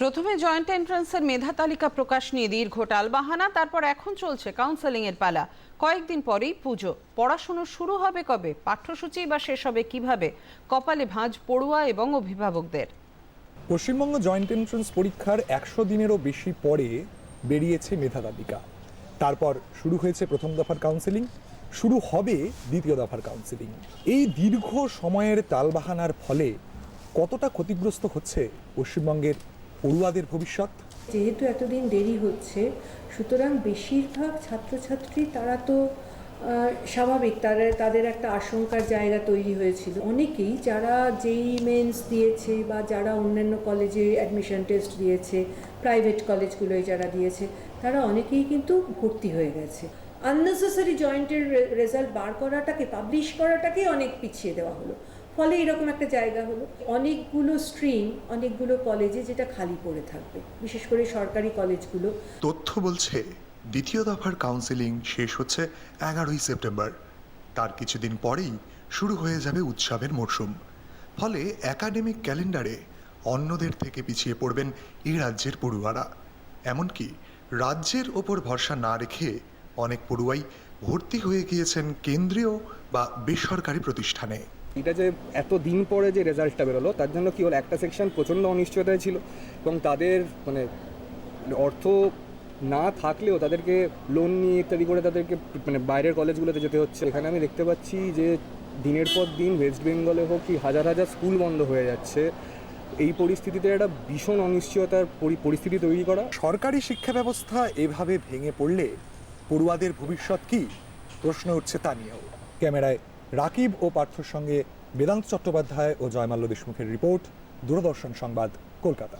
প্রথমে জয়েন্ট এন্ট্রান্সের মেধা তালিকা প্রকাশ নিয়ে দীর্ঘ টালবাহানা, তারপর এখন চলছে কাউন্সেলিং এর পালা। কয়েকদিন পরেই পুজো। পড়াশুনো শুরু হবে কবে? পাঠ্যসূচি বা শেষ হবে কীভাবে? কপালে ভাঁজ পড়ুয়া এবং অভিভাবকদের। পশ্চিমবঙ্গ জয়েন্ট এন্ট্রান্স পরীক্ষার একশো দিনেরও বেশি পরে বেরিয়েছে মেধা তালিকা। তারপর শুরু হয়েছে প্রথম দফার কাউন্সেলিং শুরু হবে দ্বিতীয় দফার কাউন্সেলিং এই দীর্ঘ সময়ের তালবাহানার ফলে কতটা ক্ষতিগ্রস্ত হচ্ছে পশ্চিমবঙ্গের পড়ুয়াদের ভবিষ্যৎ? যেহেতু এতদিন দেরি হচ্ছে, সুতরাং বেশিরভাগ ছাত্রছাত্রী তারা তো স্বাভাবিক, তারা, তাদের একটা আশঙ্কার জায়গা তৈরি হয়েছিল। অনেকেই যারা যেই মেন্স দিয়েছে বা যারা অন্যান্য কলেজে অ্যাডমিশন টেস্ট দিয়েছে প্রাইভেট কলেজগুলোয় যারা দিয়েছে, তারা অনেকেই কিন্তু ভর্তি হয়ে গেছে। আননেসেসারি জয়েন্টের রেজাল্ট বার করাটাকে পাবলিশ করাটাকে অনেক পিছিয়ে দেওয়া হলো। ফলে এরকম একটা জায়গা হলো। অনেকগুলো স্ট্রিম অনেকগুলো কলেজে যেটা খালি পড়ে থাকবে। বিশেষ করে সরকারি কলেজগুলো তথ্য বলছে, দ্বিতীয় দফার কাউন্সেলিং শেষ হচ্ছে এগারোই সেপ্টেম্বর। তার কিছুদিন পরেই শুরু হয়ে যাবে উৎসবের মরশুম ফলে একাডেমিক ক্যালেন্ডারে অন্যদের থেকে পিছিয়ে পড়বেন এই রাজ্যের পড়ুয়ারা। এমনকি রাজ্যের ওপর ভরসা না রেখে অনেক পড়ুয়াই ভর্তি হয়ে গিয়েছেন কেন্দ্রীয় বা বেসরকারি প্রতিষ্ঠানে। এটা যে এত দিন পরে যে রেজাল্টটা বেরোলো, তার জন্য কি হলো? একটা সেকশন প্রচণ্ড অনিশ্চয়তায় ছিল এবং তাদের মানে অর্থ না থাকলেও তাদেরকে লোন নিয়ে ইত্যাদি করে তাদেরকে মানে বাইরের কলেজগুলোতে যেতে হচ্ছে। এখানে আমি দেখতে পাচ্ছি যে দিনের পর দিন ওয়েস্ট বেঙ্গলে হোক কি হাজার হাজার স্কুল বন্ধ হয়ে যাচ্ছে। এই পরিস্থিতিতে একটা ভীষণ অনিশ্চয়তার পরিস্থিতি তৈরি করা। সরকারি শিক্ষা ব্যবস্থা এভাবে ভেঙে পড়লে পড়ুয়াদের ভবিষ্যৎ কি? প্রশ্ন উঠছে তা নিয়েও। ক্যামেরায় রাকিব ও পার্থর সঙ্গে বেদান্ত চট্টোপাধ্যায় ও জয়মাল্য দেশমুখের রিপোর্ট দূরদর্শন সংবাদ কলকাতা।